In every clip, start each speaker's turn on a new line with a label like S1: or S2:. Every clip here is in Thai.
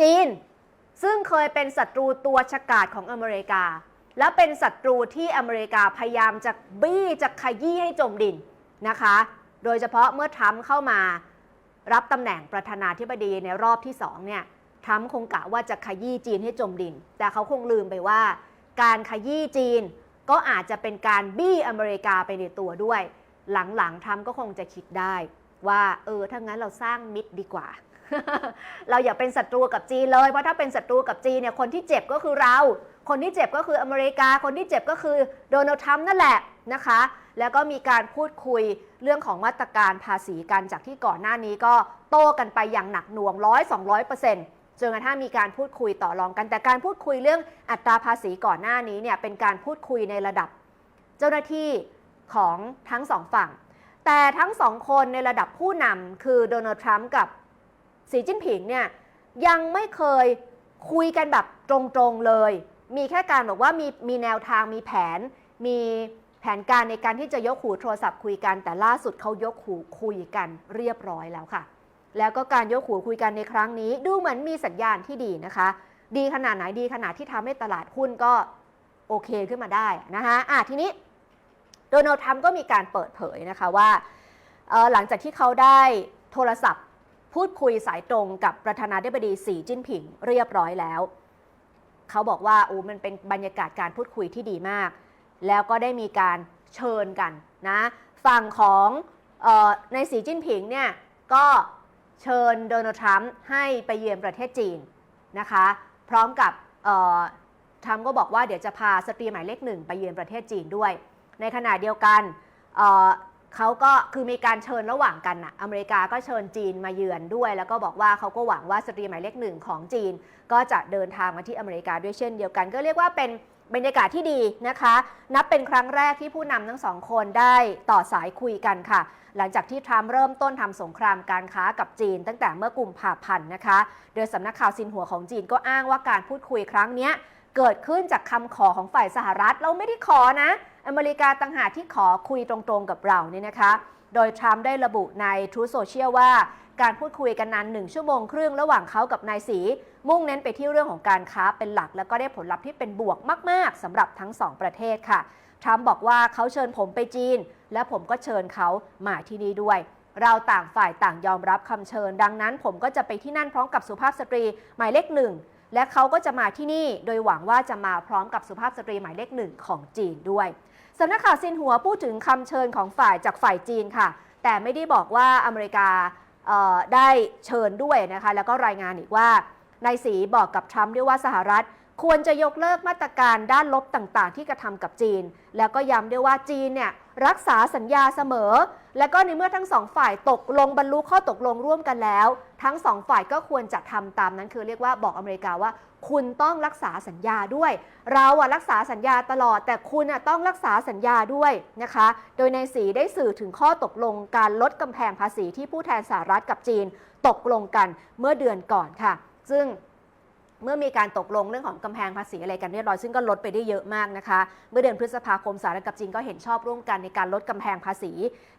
S1: จีน ซึ่งเคยเป็นศัตรูตัวฉกาจของอเมริกา และเป็นศัตรูที่อเมริกาพยายามจะบี้จะขยี้ให้จมดินนะคะ โดยเฉพาะเมื่อทรัมป์เข้ามารับตำแหน่งประธานาธิบดีในรอบที่สองเนี่ยทรัมป์คงกะว่าจะขยี้จีนให้จมดิน แต่เขาคงลืมไปว่า การขยี้จีนก็อาจจะเป็นการบี้อเมริกาไปในตัวด้วย หลังๆทรัมป์ก็คงจะคิดได้ว่าเออถ้างั้นเราสร้างมิตรดีกว่า เราอย่าเป็นศัตรูกับจีนเลยเพราะถ้าเป็นศัตรูกับจีนเนี่ยคนที่เจ็บก็คือเรา คนที่เจ็บก็คืออเมริกา คนที่เจ็บก็คือโดนัลด์ทรัมป์นั่นแหละนะคะ แล้วก็มีการพูดคุยเรื่องของมาตรการภาษีกันจากที่ก่อนหน้านี้ก็โต้กันไปอย่างหนักหน่วงร้อยสองร้อยเปอร์เซ็นต์จนกระทั่งมีการพูดคุยต่อรองกัน แต่การพูดคุยเรื่องอัตราภาษีก่อนหน้านี้เนี่ยเป็นการพูดคุยในระดับ เจ้าหน้าที่ของทั้งสองฝั่ง แต่ทั้งสองคนในระดับผู้นำคือโดนัลด์ทรัมป์กับ สีจิ้นผิงเนี่ยยังไม่เคยคุยกันแบบตรงๆเลย มีแค่การบอกว่ามีมีแนวทางมีแผน มีแผนการในการที่จะยกหูโทรศัพท์คุยกัน แต่ล่าสุดเขายกหูคุยกันเรียบร้อยแล้วค่ะ แล้วก็การยกหูคุยกันในครั้งนี้ ดูเหมือนมีสัญญาณที่ดีนะคะ ดีขนาดไหนดีขนาดที่ทำให้ตลาดหุ้นก็โอเคขึ้นมาได้นะคะอะทีนี้โดนัลด์ทรัมป์ก็มีการเปิดเผยนะคะว่าหลังจากที่เขาได้โทรศัพท์ พูดคุยสายตรงกับประธานาธิบดีสีจิ้นผิงเรียบร้อยแล้ว เขาบอกว่าโอ้มันเป็นบรรยากาศการพูดคุยที่ดีมาก แล้วก็ได้มีการเชิญกันนะฝั่งของออในสีจิ้นผิงเนี่ยก็เชิญโดนัลด์ทรัมป์ให้ไปเยือนประเทศจีนนะคะ พร้อมกับเอ่อทรัมป์ก็บอกว่าเดี๋ยวจะพาสตรีหมายเลขหนึ่งไปเยือนประเทศจีนด้วย ในขณะเดียวกัน เขาก็คือมีการเชิญระหว่างกันนะอเมริกาก็เชิญจีนมาเยือนด้วย แล้วก็บอกว่าเขาก็หวังว่าสตรีหมายเลขหนึ่งของจีน ก็จะเดินทางมาที่อเมริกาด้วยเช่นเดียวกัน ก็เรียกว่าเป็นบรรยากาศที่ดีนะคะ นับเป็นครั้งแรกที่ผู้นำทั้งสองคนได้ต่อสายคุยกันค่ะ หลังจากที่ทรัมป์เริ่มต้นทำสงครามการค้ากับจีน ตั้งแต่เมื่อกุมภาพันธ์นะคะ โดยสำนักข่าวซินหัวของจีนก็อ้างว่าการพูดคุยครั้งนี้ เกิดขึ้นจากคำขอของฝ่ายสหรัฐ เราไม่ได้ขอนะ อเมริกาต่างหากที่ขอคุยตรงๆกับเราเนี่ยนะคะ โดยทรัมป์ได้ระบุใน True Social ว่าการพูดคุยกันนานหนึ่งชั่วโมงครึ่งระหว่างเขากับนายสี มุ่งเน้นไปที่เรื่องของการค้าเป็นหลัก แล้วก็ได้ผลลัพธ์ที่เป็นบวกมาก ๆสำหรับทั้งสองประเทศค่ะทรัมป์บอกว่าเขาเชิญผมไปจีน และผมก็เชิญเขามาที่นี่ด้วย เราต่างฝ่ายต่างยอมรับคำเชิญ ดังนั้นผมก็จะไปที่นั่นพร้อมกับสุภาพสตรีหมายเลขหนึ่ง และเขาก็จะมาที่นี่โดยหวังว่าจะมาพร้อมกับสุภาพสตรีหมายเลขหนึ่งของจีนด้วยสำนักข่าวซินหัวพูดถึงคำเชิญของฝ่ายจากฝ่ายจีนค่ะ แต่ไม่ได้บอกว่าอเมริกาได้เชิญด้วยนะคะแล้วก็รายงานอีกว่านายสีบอกกับทรัมป์ด้วยว่าสหรัฐ ควรจะยกเลิกมาตรการด้านลบต่างๆ ที่กระทำกับจีน แล้วก็ย้ำด้วยว่าจีนเนี่ยรักษาสัญญาเสมอ และก็ในเมื่อทั้งสองฝ่ายตกลงบรรลุข้อตกลงร่วมกันแล้ว ทั้งสองฝ่ายก็ควรจะทำตามนั้น คือเรียกว่าบอกอเมริกาว่า คุณต้องรักษาสัญญาด้วย เราอะรักษาสัญญาตลอด แต่คุณอะต้องรักษาสัญญาด้วยนะคะ โดยในสีได้สื่อถึงข้อตกลงการลดกำแพงภาษีที่ผู้แทนสหรัฐกับจีน ตกลงกันเมื่อเดือนก่อนค่ะ ซึ่ง เมื่อมีการตกลงเรื่องของกำแพงภาษีอะไรกันเรียบร้อยซึ่งก็ลดไปได้เยอะมากนะคะ เมื่อเดือนพฤษภาคมสหรัฐกับจีนก็เห็นชอบร่วมกันในการลดกำแพงภาษี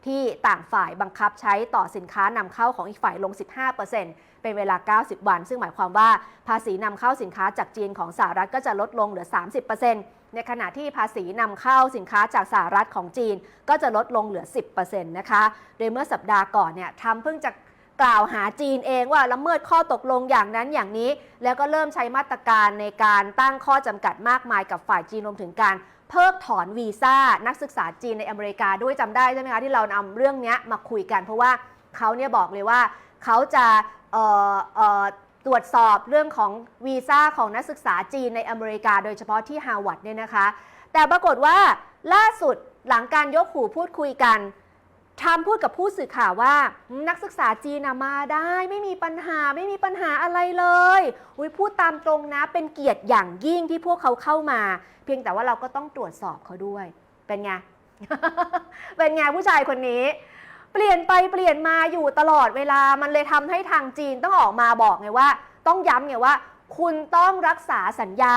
S1: ที่ต่างฝ่ายบังคับใช้ต่อสินค้านำเข้าของอีกฝ่ายลง 15%เป็นเวลา 90 วัน ซึ่งหมายความว่าภาษีนำเข้าสินค้าจากจีนของสหรัฐก็จะลดลงเหลือ 30%ในขณะที่ภาษีนำเข้าสินค้าจากสหรัฐของจีน ก็จะลดลงเหลือ 10%นะคะ โดยเมื่อสัปดาห์ก่อนเนี่ยทำเพิ่งจะ กล่าวหาจีนเองว่าละเมิดข้อตกลงอย่างนั้นอย่างนี้ แล้วก็เริ่มใช้มาตรการในการตั้งข้อจำกัดมากมายกับฝ่ายจีนรวมถึงการเพิกถอนวีซ่านักศึกษาจีนในอเมริกาด้วยจำได้ใช่ไหมคะที่เรานำเรื่องนี้มาคุยกัน เพราะว่าเขาเนี่ยบอกเลยว่าเขาจะตรวจสอบเรื่องของวีซ่าของนักศึกษาจีนในอเมริกา โดยเฉพาะที่ฮาร์วาร์ดเนี่ยนะคะ แต่ปรากฏว่าล่าสุดหลังการยกหูพูดคุยกัน ทรัมป์พูดกับผู้สื่อข่าวว่า นักศึกษาจีนมาได้ไม่มีปัญหาไม่มีปัญหาอะไรเลยอุยพูดตามตรงนะ เป็นเกียรติอย่างยิ่งที่พวกเขาเข้ามา เพียงแต่ว่าเราก็ต้องตรวจสอบเขาด้วย เป็นไง เป็นไงผู้ชายคนนี้ เปลี่ยนไปเปลี่ยนมาอยู่ตลอดเวลามันเลยทำให้ทางจีนต้องออกมาบอกไงว่า ต้องย้ำไงว่า คุณต้องรักษาสัญญา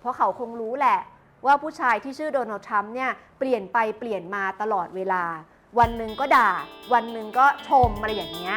S1: เพราะเขาคงรู้แหละ ว่าผู้ชายที่ชื่อโดนัลด์ทรัมป์เนี่ยเปลี่ยนไปเปลี่ยนมาตลอดเวลา วันหนึ่งก็ด่า วันหนึ่งก็ชมอะไรอย่างเงี้ย